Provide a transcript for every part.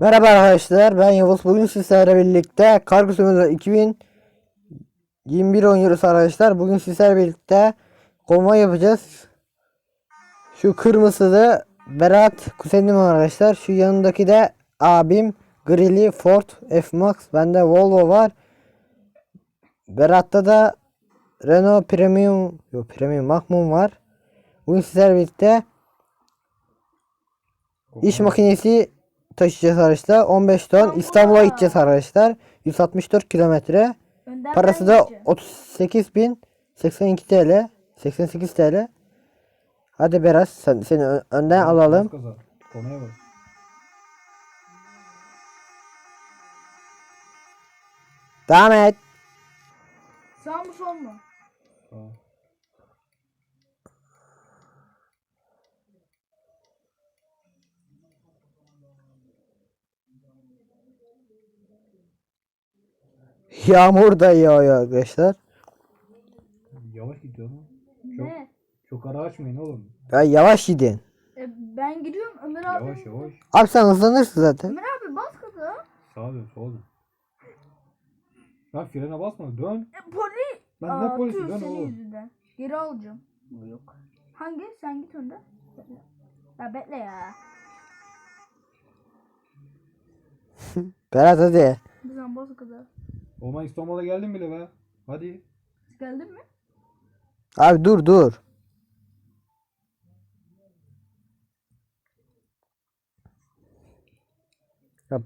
Merhaba arkadaşlar ben Yavuz. Bugün sizlerle birlikte Kargo Simulator 2021 oynuyoruz arkadaşlar. Bugün sizlerle birlikte konvoy yapacağız. Şu kırmızı da Berat kuzenim arkadaşlar. Şu yanındaki de abim Grilli Ford F-Max bende Volvo var. Berat'ta da Renault Premium yok Premium Magnum var. Bugün sizlerle birlikte İş makinesi taşıyacağız arkadaşlar. 15 ton. İstanbul'a gideceğiz arkadaşlar. 164 kilometre. Önden Parası ben da gideceğim. 38 bin 82 TL. 88 TL. Hadi Berat sen seni ö- önden alalım. Kaza. Konuya bak. Devam et. Sağ mı sol mu? Tamam. Yağmur da yağıyor arkadaşlar. Yavaş gidiyor mu? Çok, Ne? çok ara açmayın oğlum. Ya yavaş gidin. E, ben gidiyorum Ömer abi. Yavaş yavaş. Abi sen hızlanırsın zaten. Ömer abi bas gaza. Sağa dön sola dön. Lan frene basma dön. E, poli. Lan ne Aa, polisi tüh, dön senin oğlum. yüzünden. Geri alacağım. Bu yok. Hangi? Sen git önden. Bekle. Ya bekle ya. Berat hadi. Bizden bas gaza. Oğlum ben İstanbul'a geldim bile be. Hadi. Geldin mi? Abi dur dur. Ya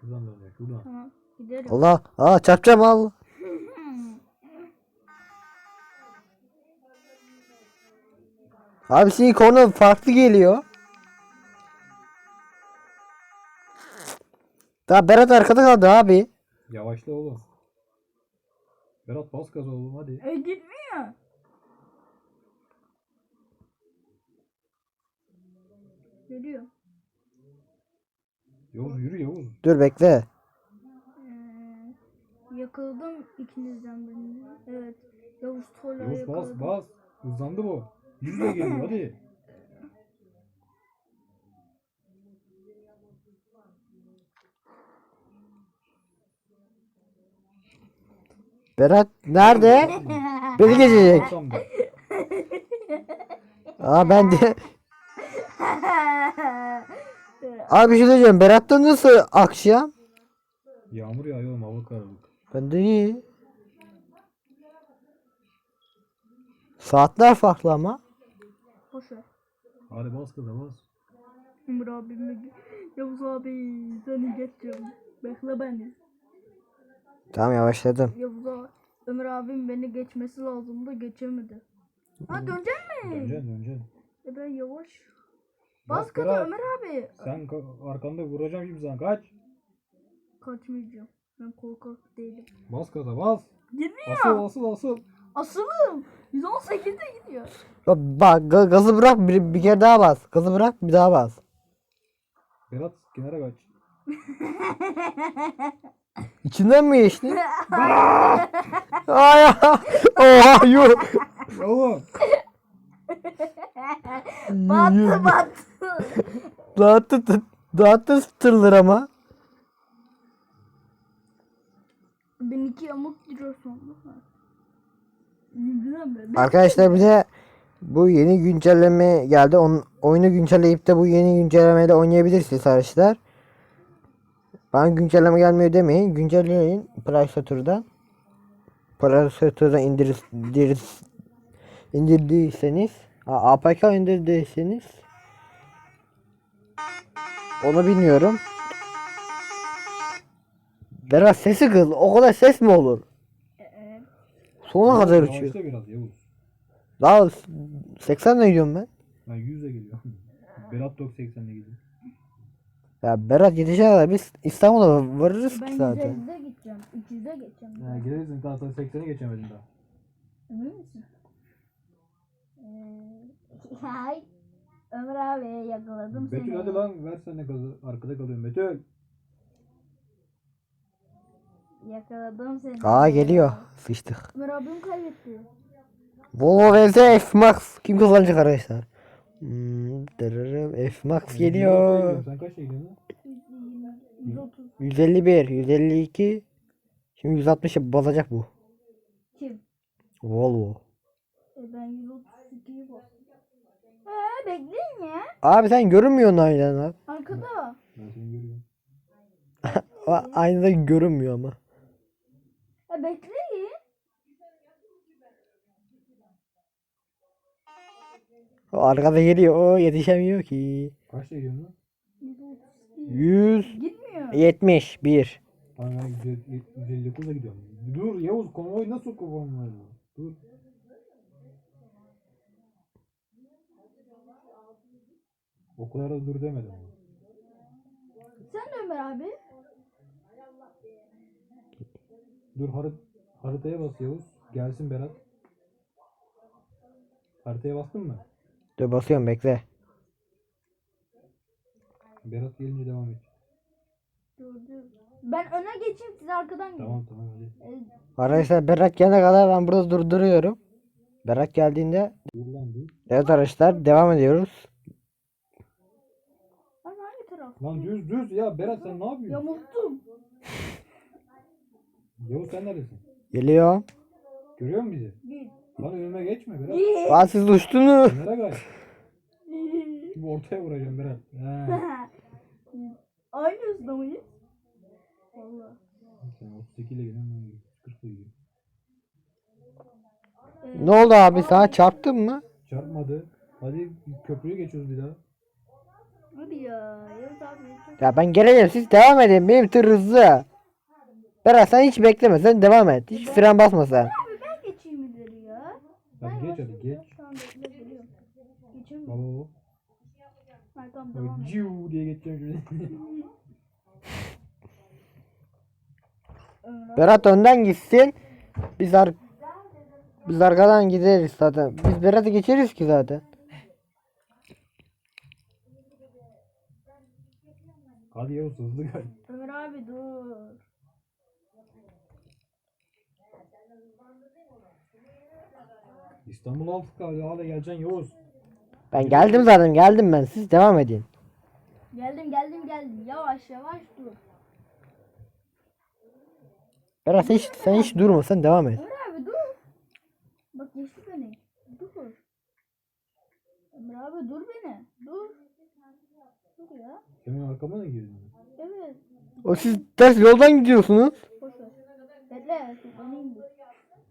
Şuradan dön ya şuradan. Tamam. Giderim. Allah. Aa çarpacağım al. Abi senin konu farklı geliyor. Daha Berat arkada kaldı abi. Yavaşla oğlum. Berat bas gaza oğlum hadi. E gitmiyor. Geliyor. Yavuz yürü Yavuz. Dur bekle. Ee, yakaladım ikinizden birini. Evet. Yavuz Tola Yavuz bas yakaladım. bas. Hızlandı bu. Yüzle geliyor hadi. Berat nerede? Beni geçecek. Aa ben de. Abi bir şey diyeceğim. Berat'ta nasıl akşam? Yağmur yağıyor oğlum hava karanlık. Ben de iyi. Saatler farklı ama. Boş ver. Hadi bas gaza bas. Ömür abime Yavuz abi seni geçeceğim. Bekle beni. Tamam yavaşladım. Yavuz abi. Ömür abim beni geçmesi lazımdı geçemedi. Ha dönecek mi? Döneceksin döneceksin. E ben yavaş. Bas Berat. Ömer abi. Sen ka- arkanda vuracağım şimdi sana kaç. Kaçmayacağım. Ben korkak değilim. Bas gaza bas. Girmiyor. Asıl asıl asıl. Asılım. 118'de gidiyor. Bak ga- gazı bırak bir, bir kere daha bas. Gazı bırak bir daha bas. Berat kenara kaç. İçinden mi geçti? Ay ya. Oha yuh. Oğlum. Battı battı. Dağıttı tı- dağıttı tırlar ama. Ben iki yamuk giriyor sonra. Arkadaşlar bir de bu yeni güncelleme geldi. Onun, oyunu güncelleyip de bu yeni güncellemeyle oynayabilirsiniz arkadaşlar. Bana güncelleme gelmiyor demeyin. Güncelleyin Play Store'dan. Play Store'dan indir, indir, indirdiyseniz APK indirdiyseniz onu bilmiyorum. Berat sesi kız. O kadar ses mi olur? Sonuna kadar Yavaşla uçuyor. biraz Yavuz. Daha 80 ne gidiyorum ben? Ben 100'e geliyor. Berat 80'le gidiyor. Ya Berat yetişene kadar biz İstanbul'a varırız Ben ki zaten. 150'de gideceğim. 200'e geçeceğim. Ha, gelirsin daha sen 80'e geçemedin daha. Emin misin? Ee, hay. Ömer abi yakaladım Betül seni. hadi lan ver sen de gazı. Arkada kalıyorum Betül. Yakaladım seni. Aa geliyor. Sıçtık. Ömer abim kaybetti. Volvo vs F Max. Kim kazanacak arkadaşlar? Hmm, dırırım. F Max geliyor. Sen kaçta gidiyorsun? 130. 151, 152. Şimdi 160 basacak bu. Kim? Volvo. E ben 132'yi bastım. Eee bekleyin ya. Abi sen görünmüyorsun aynadan. Arkada. Ben seni görüyorum. A- Aynadan görünmüyor ama. E bekleyin. O arkada geliyor. O yetişemiyor ki. Gidiyorsun lan? 132. 170 Gitmiyor. 1. Abi ben 159'a gidiyorum. Dur Yavuz konvoy nasıl konvoy? Dur. O kadar da dur demedim. Sen de Ömer abi. Dur harit haritaya bas Yavuz. Gelsin Berat. Haritaya bastın mı? Dur basıyorum bekle. Berat gelince devam et. Dur dur. Ben öne geçeyim siz arkadan gidin. Tamam tamam hadi. E, Arkadaşlar Berat gelene kadar ben burada durduruyorum. Berat geldiğinde Dur lan dur. evet arkadaşlar devam ediyoruz. ben hangi taraf? Lan düz düz ya Berat sen ne yapıyorsun? Yamulttum. Yavuz sen neredesin? Geliyor. Görüyor musun bizi? Lan önüme geçme Berat. Aa siz uçtunuz. Nereye kaç? Şimdi ortaya vuracağım Berat. He. Aynı hızda mıyız? Valla. Sen 32 ile gidiyorsun ben 40 ile gidiyorum. Ne oldu abi sana çarptın mı? Çarpmadı. Hadi köprüyü geçiyoruz bir daha. Hadi ya. Yavuz abi. çok- Ya ben geleceğim siz devam edin benim tır hızlı. Berat sen hiç bekleme sen devam et. Hiç fren basma sen. Abi ben geçeyim ileri ya. Hadi geç hadi geç. Geçeyim mi? Tamam devam et. ciu diye geçeceğim şöyle. Berat önden gitsin. Biz ar biz arkadan gideriz zaten. Biz Berat'ı geçeriz ki zaten. Hadi Yavuz hızlı gel. Ömer abi dur. İstanbul altı kaldı hala geleceksin Yavuz. Ben geldim zaten geldim ben. Siz devam edin. Geldim geldim geldim. Yavaş yavaş dur. Berat sen hiç, sen hiç durma sen devam et. Ömer abi dur. Bak geçti beni. Dur. Ömer abi dur beni. Dur. Dur ya. Senin arkama mı girdin? Evet. O siz ters yoldan gidiyorsunuz. Boş ver. Bekle. Bekle bekle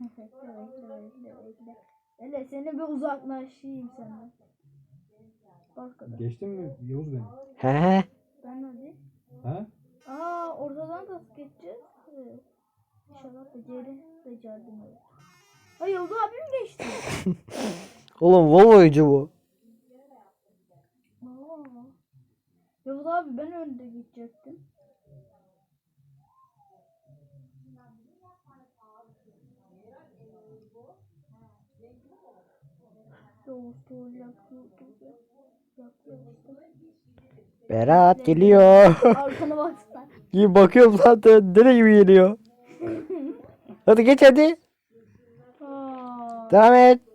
bekle bekle. Bekle seni bir uzaklaşayım senden. Bak kadar. Geçtin mi Yavuz beni? He he. Ben hadi. Ha? Aa ortadan da geçeceğiz. İnşallah beceri becerdim öyle. Ay Yıldız abim geçti. Oğlum Volvo'ycu bu. Aa. Yıldız abi ben önde gidecektim. Yavuz dur yak dur dur yak. Yak Yavuz dur. Berat geliyor. Arkana baksana. gibi bakıyorum zaten. Deli gibi geliyor. Hadi geç hadi. Aa. Devam et.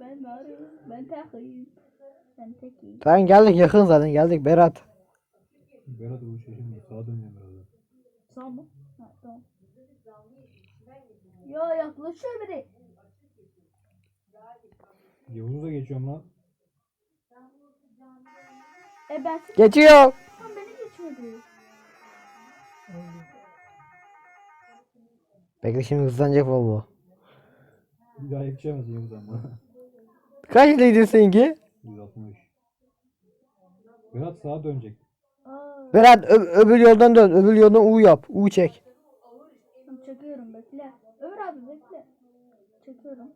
Ben varım. Ben tekiyim. Ben tekiyim. Tamam geldik yakın zaten geldik Berat. Berat bu şimdi sağa döneceğim birazdan. Sağ mı? Ha, tamam. Ya yaklaşıyor biri. Yavuz'a geçiyorum lan. E ben siz Geçiyor. Tam beni geçmedi. Bekle şimdi hızlanacak Volvo. Bir daha yetişemez Yavuz ama. Kaçla gidiyorsun seninki? 160. Berat sağa dönecek. Berat ö- öbür yoldan dön. Öbür yoldan U yap. U çek. tamam, çekiyorum bekle. Ömer abi bekle. Çekiyorum.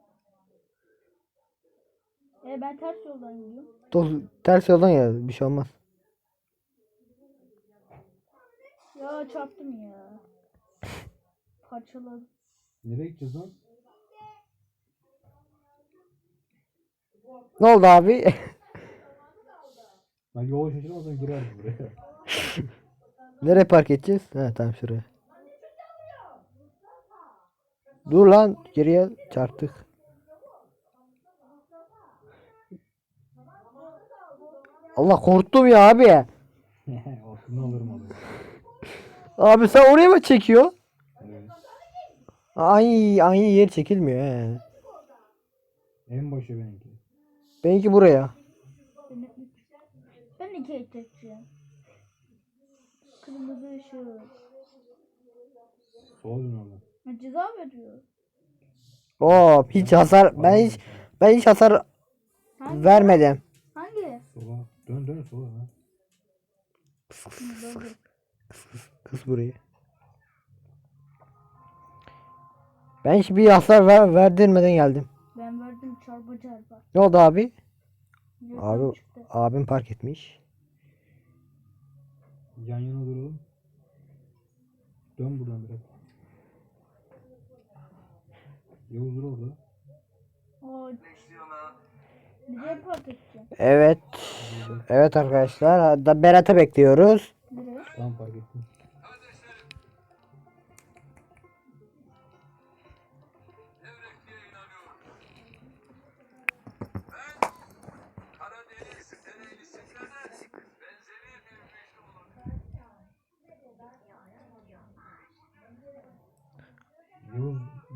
E ben ters yoldan gidiyorum. Doz, ters yoldan gel. Bir şey olmaz. Ya çarptım ya. Parçaladım. Nereye gideceğiz lan? Ne oldu abi? Ben yolu şaşırmasam girerdim buraya. Nereye park edeceğiz? Ha tamam şuraya. Dur lan geriye çarptık. Allah korktum ya abi. Olsun alırım alırım. Abi sen oraya mı çekiyor? Evet. Ay aynı yer çekilmiyor he. En başı benimki. Benimki buraya. Ben iki çekeceğim. Kırmızı ışık. Dön oradan. Ha, Ceza veriyor. Oo hiç hasar ben hiç ben hiç hasar Hangi? vermedim. Hangi? Sola. Dön dön sola. Ha. Hı, doğru. Kız burayı. Ben hiçbir hasar ver, verdirmeden geldim. Ben verdim çarpı çarpı. Ne oldu abi? Ceza Abi çıktı. abim park etmiş. Yan yana duralım. Dön buradan biraz. Yavuz dur orada. Evet. Evet arkadaşlar. Da Berat'ı bekliyoruz. Tamam fark ettim.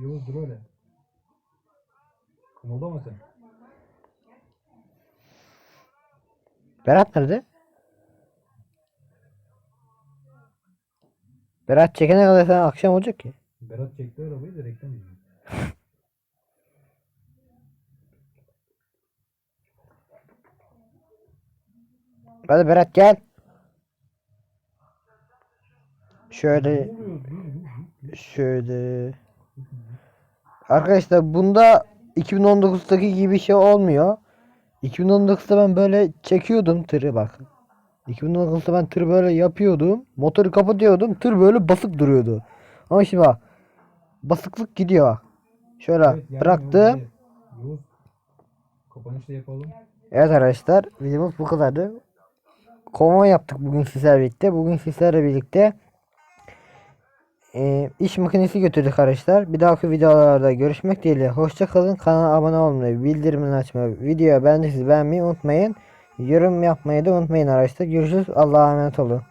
Yavuz, dur öyle. Kımıldama sen. Berat nerede? Berat çekene kadar sen akşam olacak ki. Berat çekti arabayı da reklam izliyor. Hadi Berat gel. Şöyle şöyle. Arkadaşlar bunda 2019'daki gibi şey olmuyor. 2019'da ben böyle çekiyordum tırı bak. 2019'da ben tır böyle yapıyordum. Motoru kapatıyordum. Tır böyle basıp duruyordu. Ama şimdi bak. Basıklık gidiyor bak. Şöyle Evet, yani bıraktım. Kapanışta yapalım. Evet arkadaşlar videomuz bu kadardı. Konvoy yaptık bugün sizlerle birlikte. Bugün sizlerle birlikte e, iş makinesi götürdük arkadaşlar. Bir dahaki videolarda görüşmek dileğiyle. Hoşça kalın. Kanala abone olmayı, bildirimleri açmayı, videoyu beğendiyseniz beğenmeyi unutmayın. Yorum yapmayı da unutmayın arkadaşlar. Görüşürüz. Allah'a emanet olun.